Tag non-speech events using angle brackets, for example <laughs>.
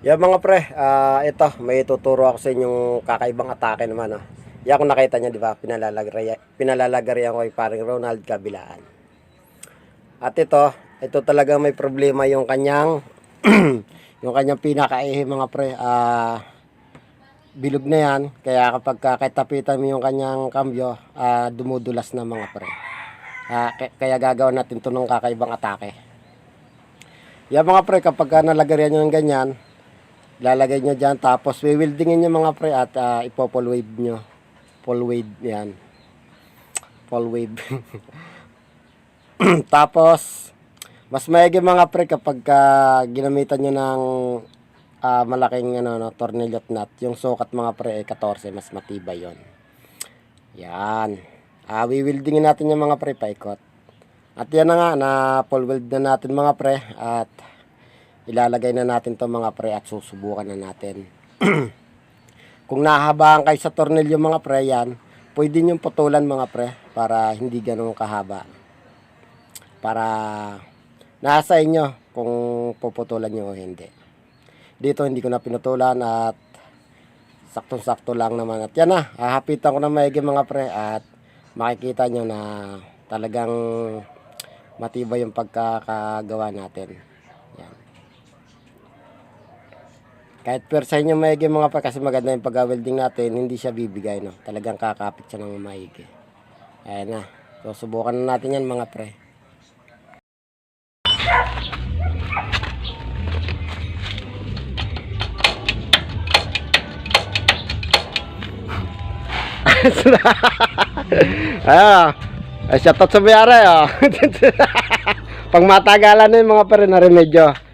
Yeah mga pre, ah ito, may tuturo ako sa inyong kakaibang atake naman. Oh. Yan kung nakita niya, di ba, pinalalagari, pinalalagarihan ko kay paring Ronald Kabilaan. At ito, ito talaga may problema yung kanyang, <clears throat> yung kanyang pinakaihi mga pre. Ah, bilog na yan, kaya kapag kakatapitan mo yung kanyang kambyo, ah, dumudulas na mga pre. K- kaya gagawin natin to ng kakaibang atake. Yan mga pre, kapag ka nalagarihan nyo ng ganyan, lalagay nyo dyan, tapos wewildingin nyo mga pre at uh, ipo-full wave nyo. Full wave, yan. Full wave. <laughs> tapos, mas maigi mga pre kapag ka ginamitan nyo ng ah, malaking ano, no, tornilyo nut. Yung sukat mga pre ay 14, mas matibay yon Yan. Ah, wewildingin natin yung mga pre paikot. At yan na nga, na full weld na natin mga pre at ilalagay na natin to mga pre at susubukan na natin. <clears throat> Kung nahahabaan kayo sa tornilyo mga pre yan, pwede nyo putulan mga pre para hindi ganun kahaba. Para nasa inyo kung puputulan nyo o hindi. Dito hindi ko na pinutulan at saktong-sakto lang naman. At yan na, hahapitan ko na maigi mga pre at makikita nyo na talagang matibay yung pagkakagawa natin. Yan. Kahit per sa inyo maigi mga pa kasi maganda yung pag-welding natin, hindi siya bibigay no. Talagang kakapit siya ng maigi. Ayan na. So subukan na natin yan mga pre. <laughs> ah, ay shoutout sa biyara ah. <laughs> Pang matagalan na yung mga pre na remedyo.